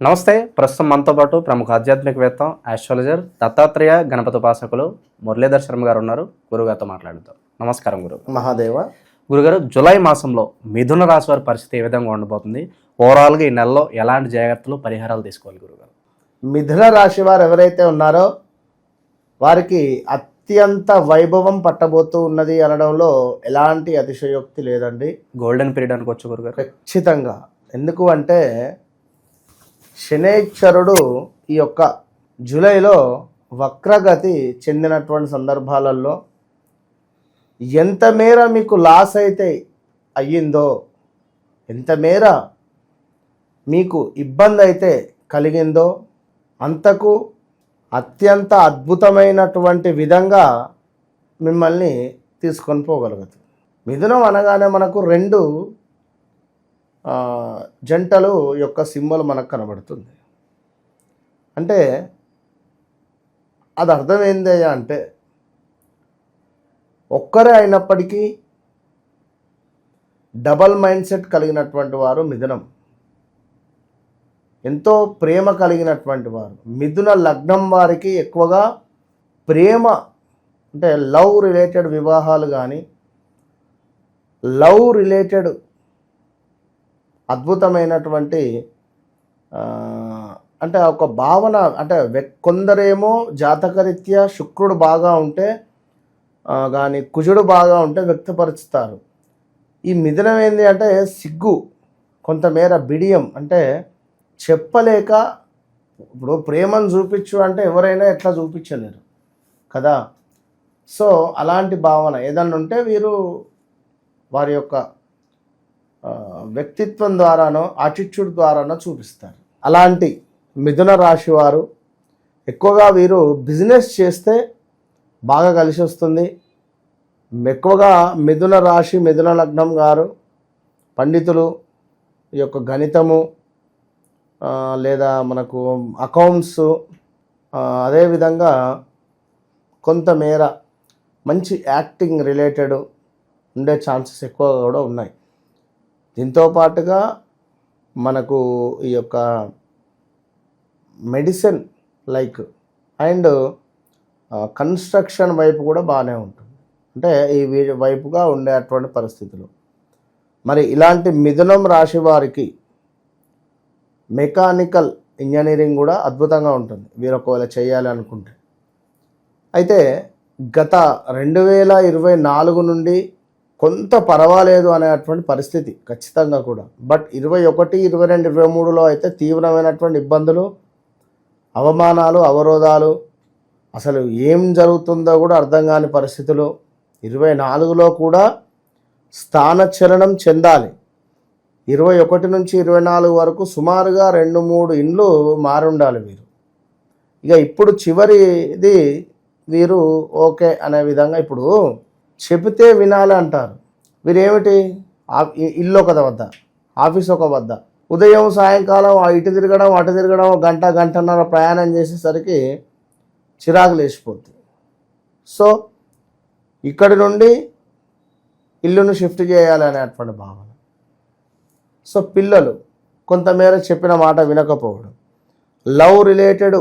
నమస్తే ప్రస్తుతం మనతో పాటు ప్రముఖ ఆధ్యాత్మికవేత్త ఆస్ట్రాలజర్ దత్తాత్రేయ గణపతి ఉపాసకులు మురళీధర్ శర్మ గారు ఉన్నారు. గురుగారితో మాట్లాడుతాం నమస్కారం గురువు మహాదేవ. గురుగారు జూలై మాసంలో మిథున రాశి వారి పరిస్థితి ఏ విధంగా ఉండబోతుంది? ఓవరాల్గా ఈ నెలలో ఎలాంటి జాగ్రత్తలు పరిహారాలు తీసుకోవాలి గురుగారు మిథున రాశి వారు ఎవరైతే ఉన్నారో వారికి అత్యంత వైభవం పట్టబోతూ ఉన్నది అనడంలో ఎలాంటి అతిశయోక్తి లేదండి. గోల్డెన్ పీరియడ్ అనుకోవచ్చు గురుగారు ఖచ్చితంగా. ఎందుకు అంటే శనేశ్వరుడు ఈ యొక్క జూలైలో వక్రగతి చెందినటువంటి సందర్భాలలో ఎంత మేర మీకు లాస్ అయితే అయ్యిందో ఎంత మేర మీకు ఇబ్బంది అయితే కలిగిందో అంతకు అత్యంత అద్భుతమైనటువంటి విధంగా మిమ్మల్ని తీసుకొని పోగలుగుతుంది మిథునం అనగానే మనకు రెండు జంటలు యొక్క సింబల్ మనకు కనబడుతుంది. అంటే అది అర్థం అంటే ఒక్కరే అయినప్పటికీ డబల్ మైండ్ సెట్ కలిగినటువంటి వారు మిథునం. ఎంతో ప్రేమ కలిగినటువంటి వారు. మిథున లగ్నం వారికి ఎక్కువగా ప్రేమ అంటే లవ్ రిలేటెడ్ వివాహాలు కానీ లవ్ రిలేటెడ్ అద్భుతమైనటువంటి అంటే ఒక భావన అంటే కొందరేమో జాతకరీత్యా శుక్రుడు బాగా ఉంటే కానీ కుజుడు బాగా ఉంటే వ్యక్తపరుస్తారు. ఈ మిథునం ఏంది అంటే సిగ్గు కొంతమేర బిడియం అంటే చెప్పలేక ఇప్పుడు ప్రేమను చూపించు అంటే ఎవరైనా ఎట్లా చూపించలేరు కదా? సో అలాంటి భావన. ఏదన్నా ఉంటే వీరు వారి యొక్క వ్యక్తిత్వం ద్వారానో ఆటిట్యూడ్ ద్వారానో చూపిస్తారు. అలాంటి మిథున రాశి వారు ఎక్కువగా వీరు బిజినెస్ చేస్తే బాగా కలిసి వస్తుంది. ఎక్కువగా మిథున రాశి మిథున లగ్నం గారు పండితులు ఈ యొక్క గణితము లేదా మనకు అకౌంట్స్ అదేవిధంగా కొంతమేర మంచి యాక్టింగ్ రిలేటెడ్ ఉండే ఛాన్సెస్ ఎక్కువగా కూడా ఉన్నాయి. దీంతో పాటుగా మనకు ఈ యొక్క మెడిసిన్ లైక్ అండ్ కన్స్ట్రక్షన్ వైపు కూడా బాగానే ఉంటుంది. అంటే ఈ వీ- వైపుగా ఉండేటువంటి పరిస్థితులు. మరి ఇలాంటి మిథునం రాశి వారికి మెకానికల్ ఇంజనీరింగ్ కూడా అద్భుతంగా ఉంటుంది. వీరు ఒకవేళ చేయాలి అనుకుంటే. అయితే గత రెండు వేల ఇరవై నాలుగు నుండి కొంత పర్వాలేదు అనేటువంటి పరిస్థితి ఖచ్చితంగా కూడా. బట్ ఇరవై ఒకటి ఇరవై రెండు ఇరవై మూడులో అయితే తీవ్రమైనటువంటి ఇబ్బందులు అవమానాలు అవరోధాలు అసలు ఏం జరుగుతుందో కూడా అర్థం కాని పరిస్థితులు. ఇరవై నాలుగులో కూడా స్థానచలనం చెందాలి. ఇరవై ఒకటి నుంచి ఇరవై నాలుగు వరకు సుమారుగా రెండు మూడు ఇండ్లు మారుండాలి వీరు. ఇక ఇప్పుడు చివరిది వీరు ఓకే అనే విధంగా ఇప్పుడు చెబితే వినాలి అంటారు. వీరేమిటి? ఆ- ఇల్లు ఒక వద్ద ఆఫీస్ ఒక వద్ద. ఉదయం సాయంకాలం ఇటు తిరగడం అటు తిరగడం గంట గంటన్నర ప్రయాణం చేసేసరికి చిరాకు లేచిపోద్ది. సో ఇక్కడి నుండి ఇల్లును షిఫ్ట్ చేయాలి అనేటువంటి భావన. సో పిల్లలు కొంతమేర చెప్పిన మాట వినకపోవడం. లవ్ రిలేటెడ్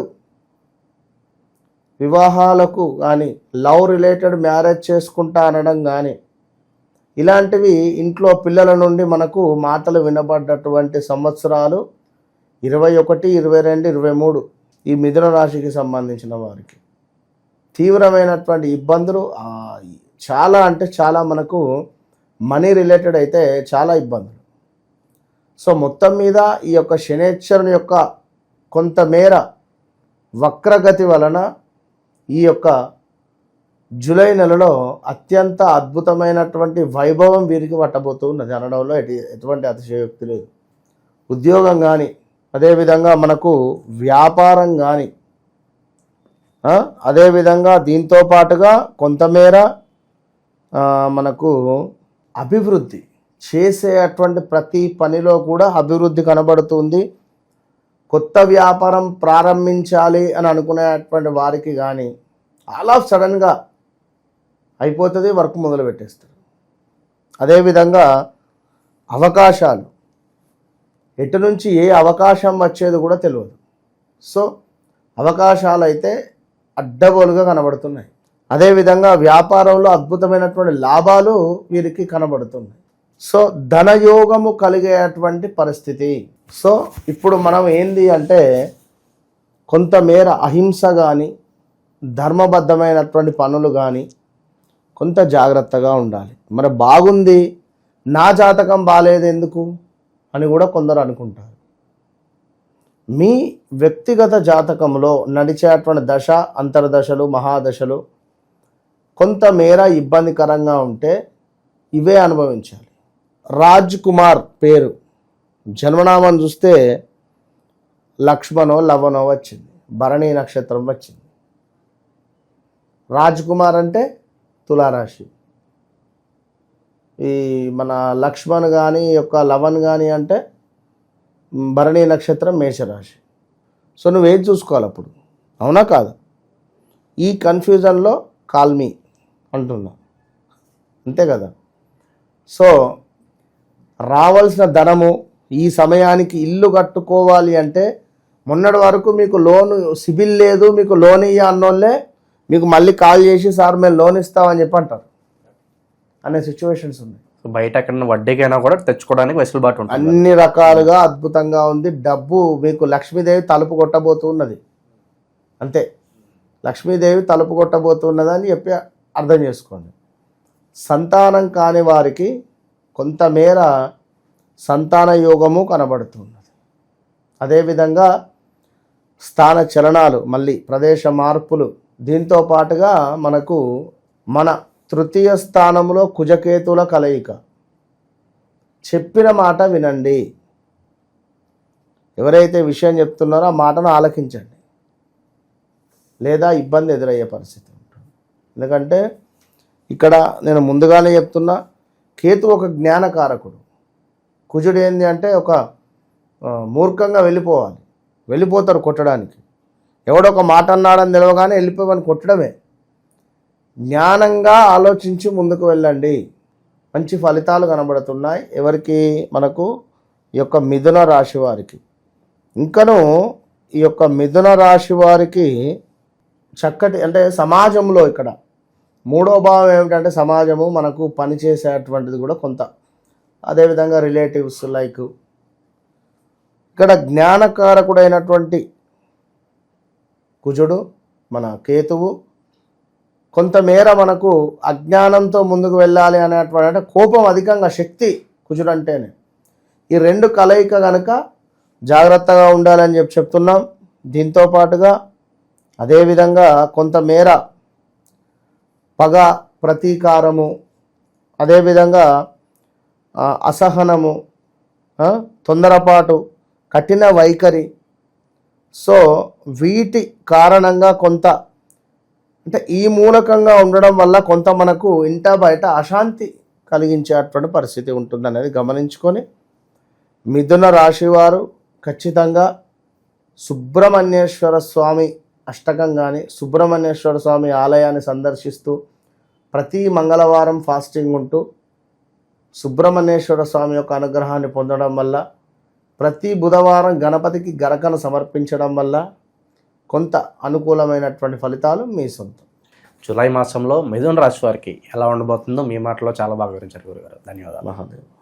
వివాహాలకు కానీ లవ్ రిలేటెడ్ మ్యారేజ్ చేసుకుంటా అనడం కానీ ఇలాంటివి ఇంట్లో పిల్లల నుండి మనకు మాటలు వినబడ్డటువంటి సంవత్సరాలు ఇరవై ఒకటి ఇరవై రెండు ఇరవై మూడు ఈ మిథున రాశికి సంబంధించిన వారికి. తీవ్రమైనటువంటి ఇబ్బందులు చాలా అంటే చాలా మనకు మనీ రిలేటెడ్ అయితే చాలా ఇబ్బందులు. సో మొత్తం మీద ఈ యొక్క శనేశ్వరుని యొక్క కొంతమేర వక్రగతి వలన ఈ యొక్క జూలై నెలలో అత్యంత అద్భుతమైనటువంటి వైభవం వీరికి పట్టబోతున్నది. అనడంలో ఎటు ఎటువంటి అతిశయోక్తి లేదు. ఉద్యోగం కానీ అదేవిధంగా మనకు వ్యాపారం కానీ అదేవిధంగా దీంతో పాటుగా కొంతమేర మనకు అభివృద్ధి చేసేటువంటి ప్రతి పనిలో కూడా అభివృద్ధి కనబడుతుంది. కొత్త వ్యాపారం ప్రారంభించాలి అని అనుకునేటువంటి వారికి కానీ ఆల్ ఆఫ్ సడన్గా అయిపోతుంది వర్క్ మొదలు పెట్టేస్తారు. అదేవిధంగా అవకాశాలు. ఎటు నుంచి ఏ అవకాశం వచ్చేది కూడా తెలియదు సో అవకాశాలు అయితే అడ్డగోలుగా కనబడుతున్నాయి. అదేవిధంగా వ్యాపారంలో అద్భుతమైనటువంటి లాభాలు వీరికి కనబడుతున్నాయి. సో ధనయోగము కలిగేటువంటి పరిస్థితి. సో ఇప్పుడు మనం ఏంది అంటే కొంతమేర అహింస కానీ ధర్మబద్ధమైనటువంటి పనులు కానీ కొంత జాగ్రత్తగా ఉండాలి. మరి బాగుంది నా జాతకం బాగాలేదు ఎందుకు? అని కూడా కొందరు అనుకుంటారు. మీ వ్యక్తిగత జాతకంలో నడిచేటువంటి దశ అంతర్దశలు మహాదశలు కొంతమేర ఇబ్బందికరంగా ఉంటే ఇవే అనుభవించాలి. రాజ్ కుమార్ పేరు. జన్మనామం చూస్తే లక్ష్మణో లవనో వచ్చింది. భరణి నక్షత్రం వచ్చింది. రాజ్ కుమార్ అంటే తులారాశి. ఈ మన లక్ష్మణ్ కానీ యొక్క లవన్ కానీ అంటే భరణి నక్షత్రం మేషరాశి. సో నువ్వేం చూసుకోవాలి అప్పుడు? అవునా కాదు? ఈ కన్ఫ్యూజన్లో కాల్మీ అంటున్నా. అంతే కదా? సో రావాల్సిన ధనము ఈ సమయానికి ఇల్లు కట్టుకోవాలి అంటే మొన్నటి వరకు మీకు లోన్ సిబిల్ లేదు మీకు లోన్ ఇయ్య అన్నోళ్ళే మీకు మళ్ళీ కాల్ చేసి సార్ మేము లోన్ ఇస్తామని చెప్పి అంటారు. అనే సిచ్యువేషన్స్ ఉన్నాయి. సో బయట ఎక్కడైనా వడ్డీకైనా కూడా తెచ్చుకోవడానికి వెసులుబాటు ఉంటుంది. అన్ని రకాలుగా అద్భుతంగా ఉంది. డబ్బు మీకు లక్ష్మీదేవి తలుపు కొట్టబోతున్నది. అంతే. లక్ష్మీదేవి తలుపు కొట్టబోతున్నది అని చెప్పి అర్థం చేసుకోండి. సంతానం కాని వారికి కొంతమేర సంతాన యోగము కనబడుతున్నది. అదేవిధంగా స్థాన చలనాలు మళ్ళీ ప్రదేశ మార్పులు దీంతో పాటుగా మనకు మన తృతీయ స్థానంలో కుజకేతుల కలయిక. చెప్పిన మాట వినండి. ఎవరైతే విషయం చెప్తున్నారో ఆ మాటను ఆలకించండి. లేదా ఇబ్బంది ఎదురయ్యే పరిస్థితి ఉంటుంది. ఎందుకంటే ఇక్కడ నేను ముందుగానే చెప్తున్నా కేతు ఒక జ్ఞానకారకుడు. కుజుడు ఏంది అంటే ఒక మూర్ఖంగా వెళ్ళిపోవాలి. వెళ్ళిపోతారు కొట్టడానికి. ఎవడో ఒక మాట అన్నాడని తెలవగానే వెళ్ళిపోమని కొట్టడమే. జ్ఞానంగా ఆలోచించి ముందుకు వెళ్ళండి. మంచి ఫలితాలు కనబడుతున్నాయి. ఎవరికి? మనకు ఈ యొక్క మిథున రాశి వారికి. ఇంకను ఈ యొక్క మిథున రాశి వారికి చక్కటి అంటే సమాజంలో ఇక్కడ మూడో భావం ఏమిటంటే సమాజము మనకు పనిచేసేటువంటిది కూడా కొంత. అదేవిధంగా రిలేటివ్స్ లైక్ ఇక్కడ జ్ఞానకారకుడైనటువంటి కుజుడు మన కేతువు కొంతమేర మనకు అజ్ఞానంతో ముందుకు వెళ్ళాలి అనేటువంటి అంటే కోపం అధికంగా శక్తి కుజుడు అంటేనే ఈ రెండు కలయిక కనుక జాగ్రత్తగా ఉండాలని చెప్పి చెప్తున్నాం. దీంతో పాటుగా అదేవిధంగా కొంతమేర పగ ప్రతీకారము అదేవిధంగా అసహనము తొందరపాటు కఠిన వైఖరి. సో వీటి కారణంగా కొంత అంటే ఈ మూలకంగా ఉండడం వల్ల కొంత మనకు ఇంట బయట అశాంతి కలిగించేటువంటి పరిస్థితి ఉంటుంది అనేది గమనించుకొని మిథున రాశివారు ఖచ్చితంగా సుబ్రహ్మణ్యేశ్వర స్వామి అష్టకం కానీ సుబ్రహ్మణ్యేశ్వర స్వామి ఆలయాన్ని సందర్శిస్తూ ప్రతి మంగళవారం ఫాస్టింగ్ ఉంటూ సుబ్రహ్మణ్యేశ్వర స్వామి యొక్క అనుగ్రహాన్ని పొందడం వల్ల ప్రతి బుధవారం గణపతికి గరకను సమర్పించడం వల్ల కొంత అనుకూలమైనటువంటి ఫలితాలు మీ సొంతం. జూలై మాసంలో మిథున రాశి వారికి ఎలా ఉండబోతుందో మీ మాటలో చాలా బాగా వివరించారు గురుగారు. ధన్యవాదాలు. మహాదేవ్.